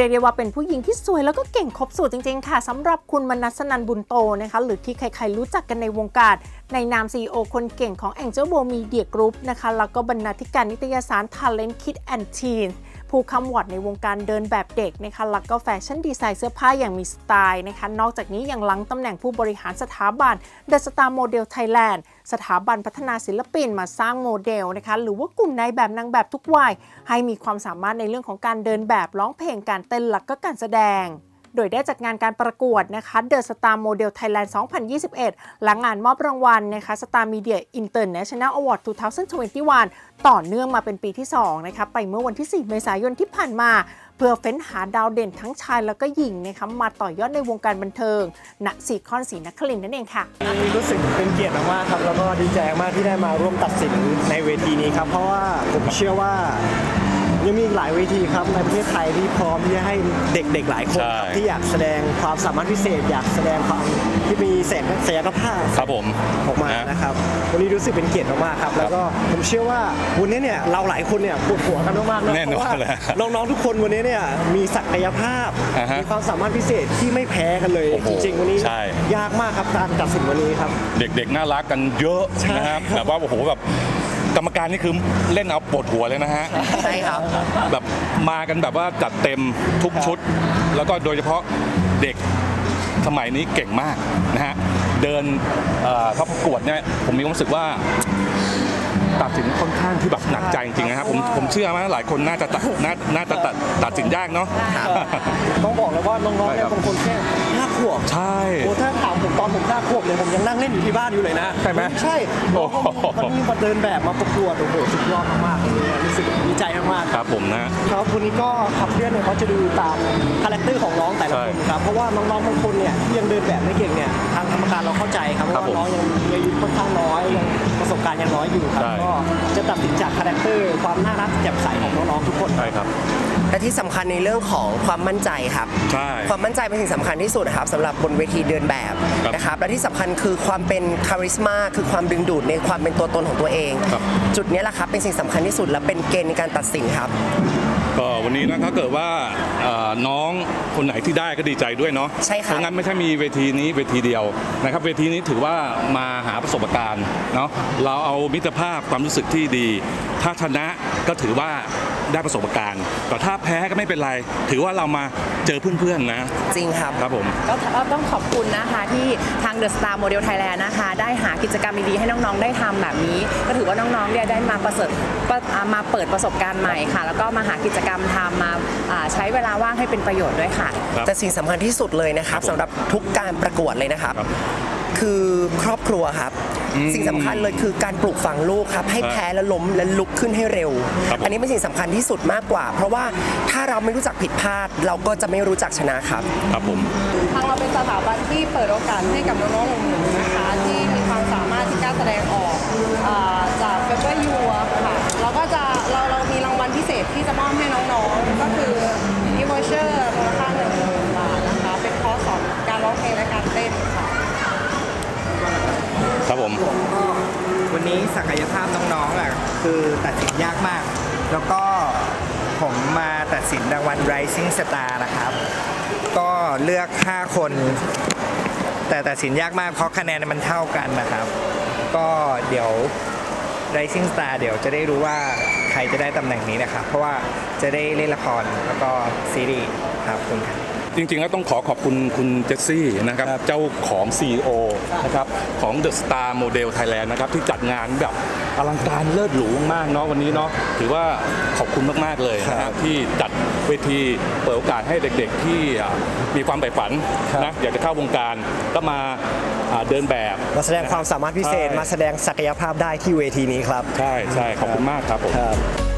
รียกได้ว่าเป็นผู้หญิงที่สวยแล้วก็เก่งครบสูตรจริง ๆ ค่ะสำหรับคุณมนัสนันบุญโตนะคะหรือที่ใครๆรู้จักกันในวงการ ในนาม CEO คนเก่งของ Angel Bo Media Group นะคะแล้วก็บรรณาธิการนิตยสาร Talent Kid and Teen ผู้คำวอดในวงการเดินแบบเด็กนะคะแล้วก็แฟชั่นดีไซน์เสื้อผ้าอย่างมีสไตล์นะคะ นอกจากนี้ยังลังตำแหน่งผู้บริหารสถาบัน The Star Model Thailand สถาบันพัฒนาศิลปินมาสร้างโมเดลนะคะ หรือว่ากลุ่มนายแบบนางแบบทุกวัยให้มีความสามารถในเรื่องของการเดินแบบร้องเพลงการเต้นหละก็การแสดง โดยได้จัดงานการประกวดนะคะ The Star Model Thailand 2021และงงานมอบรางวัลนะคะ Star Media International Award 2021 ต่อเนื่องมาเป็นปีที่ 2 นะคะ ไปเมื่อวันที่ 4 เมษายนที่ผ่านมาเพื่อเฟ้นหาดาวเด่นทั้งชายแล้วก็หญิงนะคะมาต่อยอดในวงการบันเทิงณสีคอนศรีนครินนั่นเองค่ะรู้สึกเป็นเกียรติมากครับแล้วก็ดีใจมากที่ได้มาร่วมตัดสินในเวทีนี้ครับ เพราะว่าผมเชื่อว่า ยังมีอีกหลายเวทีครับในประเทศไทยที่พร้อมที่จะให้เด็กๆหลายคนครับใช่ ที่อยากแสดงความสามารถพิเศษ อยากแสดงความที่มีแสงศักยภาพ ครับผม ออกมานะนะครับ วันนี้รู้สึกเป็นเกียรติมากๆครับ แล้วก็ผมเชื่อว่าวันนี้เนี่ยเราหลายคนเนี่ยปวดหัวกันมากๆนะแน่นเพอนราะว่าเลยน้องๆทุกคนวันนี้เนี่ยมีศักยภาพ อ่าฮะมีความสามารถพิเศษที่ไม่แพ้กันเลย โอ้โหจริงๆวันนี้ใช่ ยากมากครับการตัดสินวันนี้ครับ เด็กๆ น่ารักกันเยอะใช่นะครับแบบว่าโอ้โหแบบก รรมการนี่คือเล่นเอาปวดหัวเลยนะฮะ ใช่ครับ แบบมากันแบบว่าจัดเต็มทุกชุด แล้วก็โดยเฉพาะเด็กสมัยนี้เก่งมากนะฮะ เดินเอ่อเข้าประกวดเนี่ยผมมีความรู้สึกว่า ตัดสินค่อนข้างที่แบบหนักใจจริงๆนะครับผมผมเชื่อว่าหลายคนน่าจะตัดน่าน่าจะตัดตัดสินยากเนาะ ต้องบอกเลยว่าน้องๆเนี่ยใช่ครับบางคนแค่ห้าขวบใช่ โอ้ถ้าถามผมตอนผมห้าขวบเนี่ยผมยังนั่งเล่นอยู่ที่บ้านอยู่เลยนะใช่ไหมใช่โอ้น้องโหก็มีมาเดินแบบมาประกวดโอ้โหสุดยอดมากๆเลยรู้สึกดีใจมากๆ ครับผมนะ ครับวันนี้ก็ขับเคลื่อนเนี่ยเขาจะดูตามคาแรคเตอร์ของน้องแต่ละใช่คนครับเพราะว่าน้องๆบางคนเนี่ยที่ยังเดินแบบไม่เก่งเนี่ยทางกรรมการเราเข้าใจครับครับว่าผม น้องยังมีอายุค่อนข้างน้อยยังประส บการณ์ยังน้อยอยู่ครับ ใช่ ก็จะตัดสินจากคาแรคเตอร์ความน่ารักแจ่มใสของน้องๆทุกคน ใช่ครับ และที่สำคัญในเรื่องของความมั่นใจครับ ใช่ ความมั่นใจเป็นสิ่งสำคัญที่สุดนะครับสำหรับบนเวทีเดินแบบครับนะครับและที่สำคัญคือความเป็นคาริสมาคือความดึงดูดในความเป็นตัวตนของตัวเอง ครับ จุดนี้แหละครับเป็นสิ่งสำคัญที่สุดและเป็นเกณฑ์ในการตัดสินครับ ก็วันนี้นะถ้าเกิดว่าเอ่อน้องคนไหนที่ได้ก็ดีใจด้วยเนาะใช่ครับเพราะงั้นไม่ใช่มีเวทีนี้เวทีเดียวนะครับ เวทีนี้ถือว่ามาหาประสบการณ์เนาะ เราเอามิตรภาพความรู้สึกที่ดี ถ้าชนะก็ถือว่าได้ประสบการณ์ แต่ถ้าแพ้ก็ไม่เป็นไร ถือว่าเรามาเจอเพื่อนๆนะ จริงครับ ครับผมก็ต้องขอบคุณนะคะที่ทาง The Star Model Thailand นะคะ ได้หากิจกรรมดีๆให้น้องๆ ได้ทำแบบนี้ ก็ถือว่าน้องๆเนี่ยได้มาประเสริฐปะอ่ามาเปิดประสบการณ์ใหม่ค่ะ แล้วก็มาหากิจกรรมทำมาอ่าใช้เวลาว่างให้เป็นประโยชน์ด้วยค่ะ ครับแต่สิ่งสำคัญที่สุดเลยนะครับครับผมสำหรับทุกการประกวดเลยนะครับ ครับ คือครอบครัวครับอืมสิ่งสำคัญเลยคือการปลูกฝังลูกครับ ให้ครับแพ้และล้มและลุกขึ้นให้เร็วครับผมอันนี้เป็นสิ่งสำคัญที่สุดมากกว่า เพราะว่าถ้าเราไม่รู้จักผิดพลาด เราก็จะไม่รู้จักชนะครับ ครับผมทางเราเป็นสถาบันที่เปิดโอกาสให้กับน้องๆหนูๆนะคะที่มีความสามารถที่กล้าแสดงออกอาจากเฟเบอร์ยูค่ะเราก็จะเราเรามีรางวัลพิเศษที่จะมอบให้น้องๆ ก็คืออีเวอร์เชอร์มูลค่าหนึ่งหมื่นบาทนะคะ เป็นคอร์สสอนการร้องเพลงและการเต้นค่ะ ครับผม วั นี้ศักยภาพน้องๆอะคือตัดสินยากมาก แล้วก็ผมมาตัดสินรางวัล Rising Star นะครับ ก็เลือก 5 คน แต่ตัดสินยากมากเพราะคะแนนมันเท่ากันนะครับ ก็เดี๋ยว Rising Star เดี๋ยวจะได้รู้ว่าใครจะได้ตำแหน่งนี้นะครับ เพราะว่าจะได้เล่นละครแล้วก็ซีรีส์ครับขอบคุณครับ จริงๆแล้วต้องขอขอบคุณคุณเจสซี่นะครับเจ้าของ CEO นะครับของ The Star Model Thailand นะครับที่จัดงานแบบอลังการเลิศหรูมากๆเนาะวันนี้เนาะถือว่าขอบคุณมากๆเลยนะคครัรับบที่จัดเวทีเปิดโอกาสให้เด็กๆที่อะมีความใฝ่ฝันครับนะอยากจะเข้าวงการก็มาอ่าเดินแบบมาแสดงความสามารถพิเศษใช่มาแสดงศักยภาพได้ที่เวทีนี้ครับ ใช่ใช่ขอบคุณมากครับผมครับ